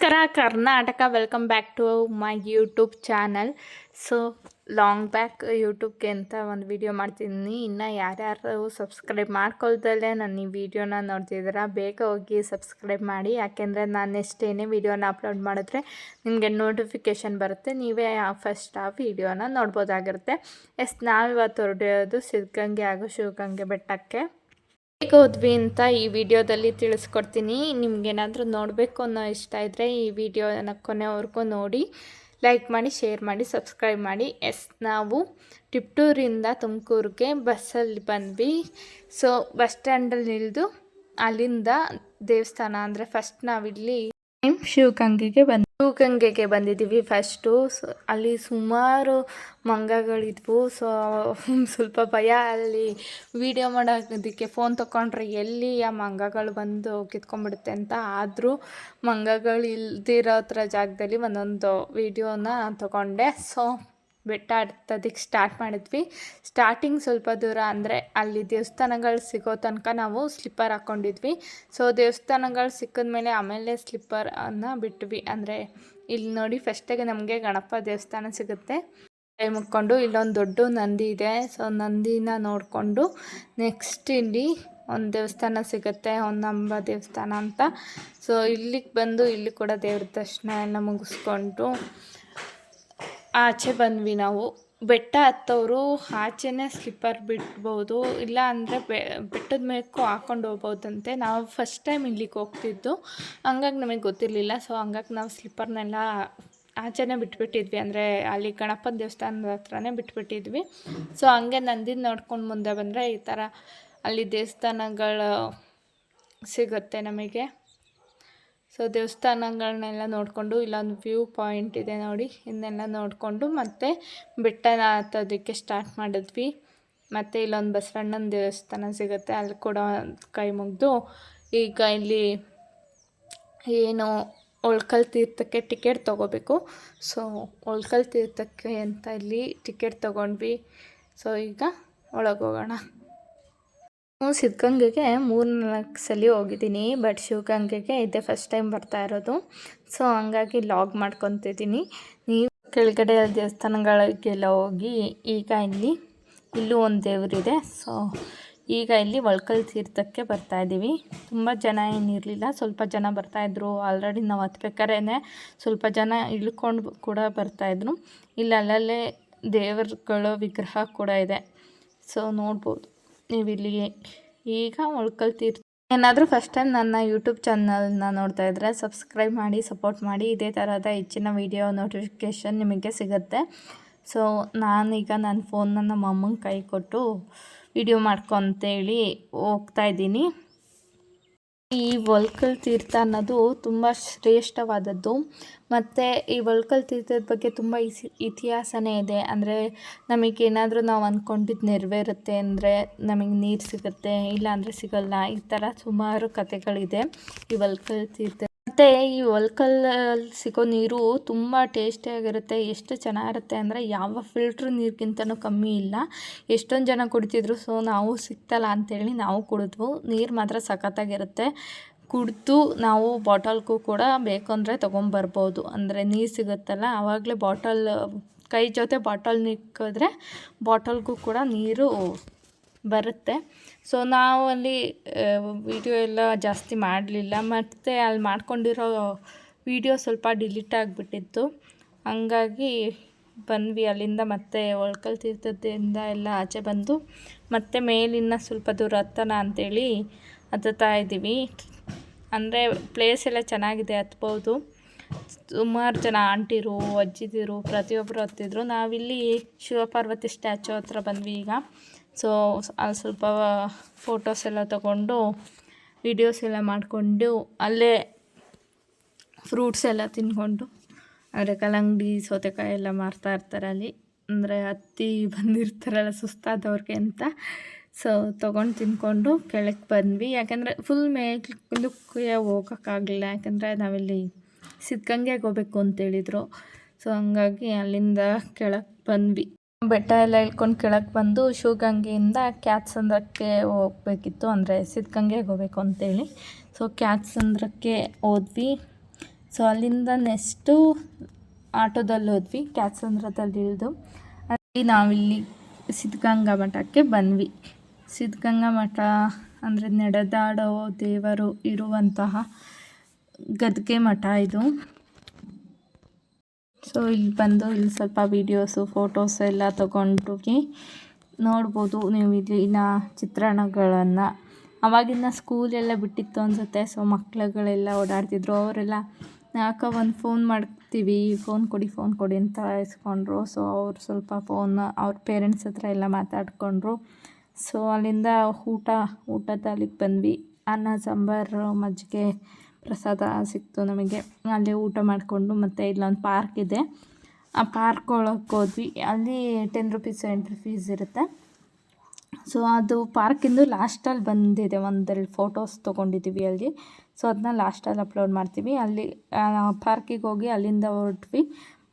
ನಮಸ್ಕಾರ, Karnataka. Welcome back to my YouTube channel so long back ಯೂಟ್ಯೂಬ್ಗೆ ಅಂತ ಒಂದು video ಮಾಡ್ತಿದ್ದೀನಿ ಇನ್ನು ಯಾರ್ಯಾರು ಸಬ್ಸ್ಕ್ರೈಬ್ ಮಾಡ್ಕೊಳ್ದಲ್ಲೇ ನಾನು ಈ ವಿಡಿಯೋನ ನೋಡ್ತಿದ್ದೀರಾ ಬೇಗ ಹೋಗಿ ಸಬ್ಸ್ಕ್ರೈಬ್ ಮಾಡಿ. ಯಾಕೆಂದರೆ ನಾನು ಎಷ್ಟೇನೇ ವಿಡಿಯೋನ ಅಪ್ಲೋಡ್ ಮಾಡಿದ್ರೆ ನಿಮಗೆ ನೋಟಿಫಿಕೇಷನ್ ಬರುತ್ತೆ. ನೀವೇ ಫಸ್ಟ್ ಆ ವಿಡಿಯೋನ ನೋಡ್ಬೋದಾಗಿರುತ್ತೆ. ಎಸ್, ನಾವಿವತ್ತು ಹೊರಡೋದು ಸಿದ್ಧಗಂಗೆ ಹಾಗೂ ಶಿವಗಂಗೆ ಬೆಟ್ಟಕ್ಕೆ. ಹೇಗೆ ಹೋದ್ವಿ ಅಂತ ಈ ವಿಡಿಯೋದಲ್ಲಿ ತಿಳಿಸ್ಕೊಡ್ತೀನಿ. ನಿಮ್ಗೇನಾದರೂ ನೋಡಬೇಕು ಅನ್ನೋ ಇಷ್ಟ ಇದ್ದರೆ ಈ ವಿಡಿಯೋನ ಕೊನೆವರೆಗೂ ನೋಡಿ. ಲೈಕ್ ಮಾಡಿ, ಶೇರ್ ಮಾಡಿ, ಸಬ್ಸ್ಕ್ರೈಬ್ ಮಾಡಿ. ಎಸ್, ನಾವು ಟಿಪ್ಟೂರಿಂದ ತುಮಕೂರಿಗೆ ಬಸ್ಸಲ್ಲಿ ಬಂದ್ವಿ. ಸೊ, ಬಸ್ ಸ್ಟ್ಯಾಂಡಲ್ಲಿ ಇಳಿದು ಅಲ್ಲಿಂದ ದೇವಸ್ಥಾನ ಅಂದರೆ ಫಸ್ಟ್ ನಾವಿಲ್ಲಿ ಶಿವಗಂಗೆಗೆ ಬಂದು ಶಿವಗಂಗೆಗೆ ಬಂದಿದ್ದೀವಿ ಫಸ್ಟು ಸೊ ಅಲ್ಲಿ ಸುಮಾರು ಮಂಗಗಳಿದ್ವು. ಸೊ ಸ್ವಲ್ಪ ಭಯ. ಅಲ್ಲಿ ವಿಡಿಯೋ ಮಾಡೋದಕ್ಕೆ ಫೋನ್ ತೊಗೊಂಡ್ರೆ ಎಲ್ಲಿ ಆ ಮಂಗಗಳು ಬಂದು ಕಿತ್ಕೊಂಡ್ಬಿಡುತ್ತೆ ಅಂತ ಆದರೂ ಮಂಗಗಳು ಇಲ್ದಿರೋ ಹತ್ರ ಜಾಗದಲ್ಲಿ ಒಂದೊಂದು ವಿಡಿಯೋನ ತೊಗೊಂಡೆ. ಸೊ ಬೆಟ್ಟ ಹತ್ತೋದಕ್ಕೆ ಸ್ಟಾರ್ಟ್ ಮಾಡಿದ್ವಿ. ಸ್ಟಾರ್ಟಿಂಗ್ ಸ್ವಲ್ಪ ದೂರ ಅಂದರೆ ಅಲ್ಲಿ ದೇವಸ್ಥಾನಗಳು ಸಿಗೋ ತನಕ ನಾವು ಸ್ಲಿಪ್ಪರ್ ಹಾಕ್ಕೊಂಡಿದ್ವಿ ಸೊ ದೇವಸ್ಥಾನಗಳು ಸಿಕ್ಕಿದ ಮೇಲೆ ಆಮೇಲೆ ಸ್ಲಿಪ್ಪರನ್ನು ಬಿಟ್ವಿ. ಅಂದರೆ ಇಲ್ಲಿ ನೋಡಿ ಫಸ್ಟಿಗೆ ನಮಗೆ ಗಣಪ ದೇವಸ್ಥಾನ ಸಿಗುತ್ತೆ. ಕೈ ಮುಕ್ಕೊಂಡು ಇಲ್ಲೊಂದು ದೊಡ್ಡ ನಂದಿ ಇದೆ. ಸೊ ನಂದಿನ ನೋಡಿಕೊಂಡು ನೆಕ್ಸ್ಟ್ ಇಲ್ಲಿ ಒಂದು ದೇವಸ್ಥಾನ ಸಿಗುತ್ತೆ. ಹೊನ್ನಂಬ ದೇವಸ್ಥಾನ ಅಂತ. ಸೊ ಇಲ್ಲಿಗೆ ಬಂದು ಇಲ್ಲಿ ಕೂಡ ದೇವ್ರ ದರ್ಶನ ಎಲ್ಲ ಮುಗಿಸ್ಕೊಂಡು ಆಚೆ ಬಂದ್ವಿ ನಾವು. ಬೆಟ್ಟ ಹತ್ತೋರು, ಆಚೆನೇ ಸ್ಲಿಪ್ಪರ್ ಬಿಡ್ಬೋದು, ಇಲ್ಲ ಅಂದರೆ ಬೆ, ಬೆಟ್ಟದ ಮೇಲಕ್ಕೂ ಹಾಕೊಂಡು ಹೋಗ್ಬೋದಂತೆ. ನಾವು ಫಸ್ಟ್ ಟೈಮ್ ಇಲ್ಲಿಗೆ ಹೋಗ್ತಿದ್ದು. ಹಂಗಾಗಿ ನಮಗೆ ಗೊತ್ತಿರಲಿಲ್ಲ ಸೊ ಹಂಗಾಗಿ ನಾವು ಸ್ಲಿಪ್ಪರ್ನೆಲ್ಲ ಆಚೆನೇ ಬಿಟ್ಬಿಟ್ಟಿದ್ವಿ. ಅಂದರೆ ಅಲ್ಲಿ ಗಣಪನ ದೇವಸ್ಥಾನದ ಹತ್ರನೇ ಬಿಟ್ಬಿಟ್ಟಿದ್ವಿ. ಸೊ ಹಂಗೆ ನಂದಿನ ನೋಡ್ಕೊಂಡು ಮುಂದೆ ಬಂದರೆ ಈ ಥರ ಅಲ್ಲಿ ದೇವಸ್ಥಾನಗಳು ಸಿಗುತ್ತೆ ನಮಗೆ. ಸೊ ದೇವಸ್ಥಾನಗಳನ್ನೆಲ್ಲ ನೋಡಿಕೊಂಡು ಇಲ್ಲೊಂದು ವ್ಯೂ ಪಾಯಿಂಟ್ ಇದೆ ನೋಡಿ ಇದನ್ನೆಲ್ಲ ನೋಡಿಕೊಂಡು ಮತ್ತೆ ಬೆಟ್ಟನ ಹತ್ತೋದಕ್ಕೆ ಸ್ಟಾರ್ಟ್ ಮಾಡಿದ್ವಿ. ಮತ್ತು ಇಲ್ಲೊಂದು ಬಸವಣ್ಣನ ದೇವಸ್ಥಾನ ಸಿಗುತ್ತೆ, ಅಲ್ಲಿ ಕೂಡ ಕೈ ಮುಗಿದು ಈಗ ಇಲ್ಲಿ ಏನು ಒಳ್ಕಲ್ ತೀರ್ಥಕ್ಕೆ ಟಿಕೆಟ್ ತೊಗೋಬೇಕು. ಸೊ ಒಳ್ಕಲ್ ತೀರ್ಥಕ್ಕೆ ಅಂತ ಇಲ್ಲಿ ಟಿಕೆಟ್ ತೊಗೊಂಡ್ವಿ. ಸೊ ಈಗ ಒಳಗೆ ಹೋಗೋಣ ಸಿದ್ಧಗಂಗೆಗೆ ಮೂರು ನಾಲ್ಕು ಸಲ ಹೋಗಿದ್ದೀನಿ ಬಟ್ ಶಿವಗಂಗೆಗೆ ಇದೇ ಫಸ್ಟ್ ಟೈಮ್ ಬರ್ತಾ ಇರೋದು. ಸೊ ಹಂಗಾಗಿ ಲಾಗ್ ಮಾಡ್ಕೊತಿದ್ದೀನಿ. ನೀವು ಕೆಳಗಡೆ ದೇವಸ್ಥಾನಗಳಿಗೆಲ್ಲ ಹೋಗಿ, ಈಗ ಇಲ್ಲಿ, ಇಲ್ಲೂ ಒಂದು ದೇವರಿದೆ. ಸೊ ಈಗ ಇಲ್ಲಿ ಒಳ್ಕಲ್ ತೀರ್ಥಕ್ಕೆ ಬರ್ತಾ ಇದ್ದೀವಿ ತುಂಬ ಜನ ಏನಿರಲಿಲ್ಲ, ಸ್ವಲ್ಪ ಜನ ಬರ್ತಾಯಿದ್ರು ಆಲ್ರೆಡಿ ನಾವು ಹತ್ಬೇಕಾದ್ರೆ ಸ್ವಲ್ಪ ಜನ ಇಳ್ಕೊಂಡು ಕೂಡ ಬರ್ತಾಯಿದ್ರು ಇಲ್ಲಿ ಅಲ್ಲಲ್ಲೇ ದೇವರುಗಳ ವಿಗ್ರಹ ಕೂಡ ಇದೆ. ಸೊ ನೋಡ್ಬೋದು. ನೀವು ಇಲ್ಲಿ ಈಗ ಉಳ್ಕೊಳ್ತಿರ್ತೀವಿ ಏನಾದರೂ ಫಸ್ಟ್ ಟೈಮ್ ನನ್ನ ಯೂಟ್ಯೂಬ್ ಚಾನಲ್ನ ನೋಡ್ತಾ ಇದ್ದರೆ ಸಬ್ಸ್ಕ್ರೈಬ್ ಮಾಡಿ ಸಪೋರ್ಟ್ ಮಾಡಿ, ಇದೇ ಥರದ ಹೆಚ್ಚಿನ ವೀಡಿಯೋ ನೋಟಿಫಿಕೇಷನ್ ನಿಮಗೆ ಸಿಗುತ್ತೆ. ಸೊ ನಾನೀಗ ನನ್ನ ಫೋನ್ನ ನಮ್ಮ ಅಮ್ಮಂಗೆ ಕೈ ಕೊಟ್ಟು ವಿಡಿಯೋ ಮಾಡ್ಕೊಂತೇಳಿ ಹೋಗ್ತಾ ಇದ್ದೀನಿ. ಈ ಒಲ್ಕಲ್ ತೀರ್ಥ ಅನ್ನೋದು ತುಂಬ ಶ್ರೇಷ್ಠವಾದದ್ದು. ಮತ್ತು ಈ ವಲ್ಕಲ್ ತೀರ್ಥದ ಬಗ್ಗೆ ತುಂಬ ಇಸಿ, ಇತಿಹಾಸನೇ ಇದೆ. ಅಂದರೆ ನಮಗೇನಾದರೂ ನಾವು ಅಂದ್ಕೊಂಡಿದ್ದು ನೆರವೇರುತ್ತೆ ಅಂದರೆ ನಮಗೆ ನೀರು ಸಿಗುತ್ತೆ ಇಲ್ಲ ಅಂದರೆ ಸಿಗಲ್ಲ, ಈ ಥರ ಸುಮಾರು ಕಥೆಗಳಿದೆ ಈ ಒಲ್ಕಲ್ ತೀರ್ಥ ಮತ್ತು ಈ ಒಲ್ಕಲ್ಲಲ್ಲಿ ಸಿಗೋ ನೀರು ತುಂಬ ಟೇಸ್ಟಿಯಾಗಿರುತ್ತೆ ಎಷ್ಟು ಚೆನ್ನಾಗಿರುತ್ತೆ ಅಂದರೆ ಯಾವ ಫಿಲ್ಟ್ರ್ ನೀರಿಗಿಂತನೂ ಕಮ್ಮಿ ಇಲ್ಲ. ಎಷ್ಟೊಂದು ಜನ ಕುಡಿತಿದ್ರು ಸೊ ನಾವು ಸಿಕ್ತಲ್ಲ ಅಂಥೇಳಿ ನಾವು ಕುಡಿದ್ವು. ನೀರು ಮಾತ್ರ ಸಖತ್ತಾಗಿರುತ್ತೆ. ಕುಡಿದು ನಾವು ಬಾಟಲ್ಗೂ ಕೂಡ ಬೇಕು ಅಂದರೆ ತೊಗೊಂಬರ್ಬೋದು. ಅಂದರೆ ನೀರು ಸಿಗುತ್ತಲ್ಲ ಆವಾಗಲೇ ಬಾಟಲ್ ಕೈ ಜೊತೆ ಬಾಟಲ್ ನಿಕ್ಕಿದ್ರೆ ಬಾಟಲ್ಗೂ ಕೂಡ ನೀರು ಬರುತ್ತೆ. ಸೊ ನಾವು ಅಲ್ಲಿ ವೀಡಿಯೋ ಎಲ್ಲ ಜಾಸ್ತಿ ಮಾಡಲಿಲ್ಲ. ಮತ್ತು ಅಲ್ಲಿ ಮಾಡ್ಕೊಂಡಿರೋ ವೀಡಿಯೋ ಸ್ವಲ್ಪ ಡಿಲೀಟ್ ಆಗಿಬಿಟ್ಟಿತ್ತು. ಹಂಗಾಗಿ ಬಂದ್ವಿ ಅಲ್ಲಿಂದ ಮತ್ತೆ ಒಳ್ಕಲ್ ತೀರ್ಥದಿಂದ ಎಲ್ಲ ಆಚೆ ಬಂದು. ಮತ್ತೆ ಮೇಲಿನ ಸ್ವಲ್ಪ ದೂರ ಹತ್ತನ ಅಂಥೇಳಿ ಹತ್ತುತ್ತಾ ಇದ್ದೀವಿ. ಅಂದರೆ ಪ್ಲೇಸ್ ಎಲ್ಲ ಚೆನ್ನಾಗಿದೆ, ಹತ್ಬೋದು. ಸುಮಾರು ಜನ ಆಂಟಿರು, ಅಜ್ಜಿದಿರು ಪ್ರತಿಯೊಬ್ಬರು ಹತ್ತಿದ್ರು. ನಾವಿಲ್ಲಿ ಶಿವಪಾರ್ವತಿ ಸ್ಟ್ಯಾಚು ಹತ್ರ ಬಂದ್ವಿ ಈಗ. ಸೊ ಅಲ್ಲಿ ಸ್ವಲ್ಪ ಫೋಟೋಸ್ ಎಲ್ಲ ತಗೊಂಡು ವಿಡಿಯೋಸ್ ಎಲ್ಲ ಮಾಡಿಕೊಂಡು, ಅಲ್ಲೇ ಫ್ರೂಟ್ಸ್ ಎಲ್ಲ ತಿಂದ್ಕೊಂಡು ಅಂದರೆ ಕಲ್ಲಂಗಡಿ, ಸೌತೆಕಾಯಿ ಎಲ್ಲ ಮಾರ್ತಾ ಇರ್ತಾರೆ ಅಲ್ಲಿ. ಅಂದರೆ ಹತ್ತಿ ಬಂದಿರ್ತಾರಲ್ಲ ಸುಸ್ತಾದವ್ರಿಗೆ ಅಂತ. ಸೊ ತೊಗೊಂಡು ತಿಂದ್ಕೊಂಡು ಕೆಳಕ್ಕೆ ಬಂದ್ವಿ. ಯಾಕೆಂದರೆ ಫುಲ್ ಮೇಲಕ್ಕೆ ಹೋಗೋಕ್ಕಾಗಲಿಲ್ಲ. ಯಾಕೆಂದರೆ ನಾವಿಲ್ಲಿ ಸಿದ್ಧಗಂಗೆಗೆ ಹೋಗ್ಬೇಕು ಅಂತೇಳಿದರು ಸೊ ಹಂಗಾಗಿ ಅಲ್ಲಿಂದ ಕೆಳಕ್ಕೆ ಬಂದ್ವಿ. ಬೆಟ್ಟ ಎಲ್ಲ ಇಳ್ಕೊಂಡು ಕೆಳಕ್ಕೆ ಬಂದು ಶಿವಗಂಗೆಯಿಂದ ಕ್ಯಾತ್ಸಂದ್ರಕ್ಕೆ ಹೋಗ್ಬೇಕಿತ್ತು. ಅಂದರೆ ಸಿದ್ಧಗಂಗೆಗೆ ಹೋಗ್ಬೇಕು ಅಂತೇಳಿ. ಸೊ ಕ್ಯಾತ್ಸಂದ್ರಕ್ಕೆ ಹೋದ್ವಿ. ಸೊ ಅಲ್ಲಿಂದ ನೆಕ್ಸ್ಟು ಆಟೋದಲ್ಲಿ ಹೋದ್ವಿ. ಕ್ಯಾತ್ಸಂದ್ರದಲ್ಲಿ ಇಳಿದು ಅಲ್ಲಿ ನಾವಿಲ್ಲಿ ಸಿದ್ಧಗಂಗಾ ಮಠಕ್ಕೆ ಬಂದ್ವಿ. ಸಿದ್ಧಗಂಗಾ ಮಠ ಅಂದರೆ ನಡೆದಾಡೋ ದೇವರು ಇರುವಂತಹ ಗದ್ಗೆ ಮಠ ಇದು. ಸೊ ಇಲ್ಲಿ ಬಂದು ಇಲ್ಲಿ ಸ್ವಲ್ಪ ವೀಡಿಯೋಸು ಫೋಟೋಸ್ ಎಲ್ಲ ತೊಗೊಂಡೋಗಿ ನೋಡ್ಬೋದು ನೀವು ಇಲ್ಲಿನ ಚಿತ್ರಣಗಳನ್ನು. ಅವಾಗಿನ ಸ್ಕೂಲೆಲ್ಲ ಬಿಟ್ಟಿತ್ತು ಅನಿಸುತ್ತೆ. ಸೊ ಮಕ್ಳುಗಳೆಲ್ಲ ಓಡಾಡ್ತಿದ್ರು. ಅವರೆಲ್ಲ ಯಾಕೆ ಒಂದು ಫೋನ್ ಮಾಡ್ತೀವಿ. ಫೋನ್ ಕೊಡಿ ಫೋನ್ ಕೊಡಿ ಅಂತ ಇಸ್ಕೊಂಡ್ರು ಸೊ ಅವ್ರು ಸ್ವಲ್ಪ ಫೋನ್ ಅವ್ರ ಪೇರೆಂಟ್ಸ್ ಹತ್ರ ಎಲ್ಲ ಮಾತಾಡಿಕೊಂಡ್ರು. ಸೊ ಅಲ್ಲಿಂದ ಊಟ, ಊಟದ ಅಲ್ಲಿಗೆ ಬಂದ್ವಿ. ಅನ್ನ, ಸಾಂಬಾರು, ಮಜ್ಜಿಗೆ ಪ್ರಸಾದ ಸಿಕ್ತು ನಮಗೆ. ಅಲ್ಲಿ ಊಟ ಮಾಡಿಕೊಂಡು ಮತ್ತು ಇಲ್ಲೊಂದು ಪಾರ್ಕ್ ಇದೆ. ಆ ಪಾರ್ಕ್ ಒಳಗೆ ಹೋದ್ವಿ. ಅಲ್ಲಿ ಟೆನ್ ರುಪೀಸ್ ಎಂಟ್ರಿ ಫೀಸ್ ಇರುತ್ತೆ. ಸೊ ಅದು ಪಾರ್ಕಿಂದು ಲಾಸ್ಟಲ್ಲಿ ಬಂದಿದೆ. ಒಂದೆರಡು ಫೋಟೋಸ್ ತೊಗೊಂಡಿದ್ದೀವಿ ಅಲ್ಲಿ. ಸೊ ಅದನ್ನ ಲಾಸ್ಟಲ್ಲಿ ಅಪ್ಲೋಡ್ ಮಾಡ್ತೀವಿ. ಅಲ್ಲಿ ಪಾರ್ಕಿಗೆ ಹೋಗಿ ಅಲ್ಲಿಂದ ಹೊರಟ್ವಿ.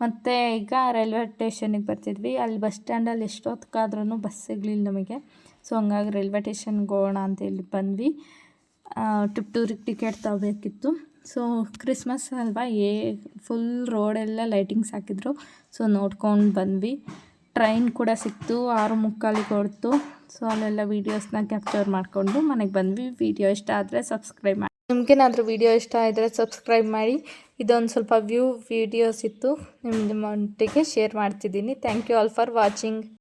ಮತ್ತು ಈಗ ರೈಲ್ವೆ ಸ್ಟೇಷನಿಗೆ ಬರ್ತಿದ್ವಿ. ಅಲ್ಲಿ ಬಸ್ ಸ್ಟ್ಯಾಂಡಲ್ಲಿ ಎಷ್ಟೊತ್ತಿಗಾದ್ರೂ ಬಸ್ ಸಿಗಲಿಲ್ಲ ನಮಗೆ. ಸೊ ಹಂಗಾಗಿ ರೈಲ್ವೆ ಸ್ಟೇಷನ್ಗೆ ಹೋಗೋಣ ಅಂತ ಇಲ್ಲಿ ಬಂದ್ವಿ. ಟಿಪ್ ಟೂರಿಗೆ ಟಿಕೆಟ್ ತಗೋಬೇಕಿತ್ತು. ಸೊ ಕ್ರಿಸ್ಮಸ್ ಅಲ್ವಾ, ಏ ಫುಲ್ ರೋಡೆಲ್ಲ ಲೈಟಿಂಗ್ಸ್ ಹಾಕಿದ್ರು. ಸೊ ನೋಡ್ಕೊಂಡು ಬಂದ್ವಿ. ಟ್ರೈನ್ ಕೂಡ ಸಿಕ್ತು, ಆರು ಮುಕ್ಕಾಲಿಗೆ ಹೊರತು ಸೊ ಅಲ್ಲೆಲ್ಲ ವೀಡಿಯೋಸ್ನ ಕ್ಯಾಪ್ಚರ್ ಮಾಡಿಕೊಂಡು ಮನೆಗೆ ಬಂದ್ವಿ. ವಿಡಿಯೋ ಇಷ್ಟ ಆದರೆ ಸಬ್ಸ್ಕ್ರೈಬ್ ಮಾಡಿ ನಿಮ್ಗೇನಾದರೂ ವೀಡಿಯೋ ಇಷ್ಟ ಆದರೆ ಸಬ್ಸ್ಕ್ರೈಬ್ ಮಾಡಿ. ಇದೊಂದು ಸ್ವಲ್ಪ ವ್ಯೂ ವೀಡಿಯೋಸ್ ಇತ್ತು. ನಿಮ್ಮ ಮಟ್ಟಿಗೆ ಶೇರ್ ಮಾಡ್ತಿದ್ದೀನಿ. Thank you all for watching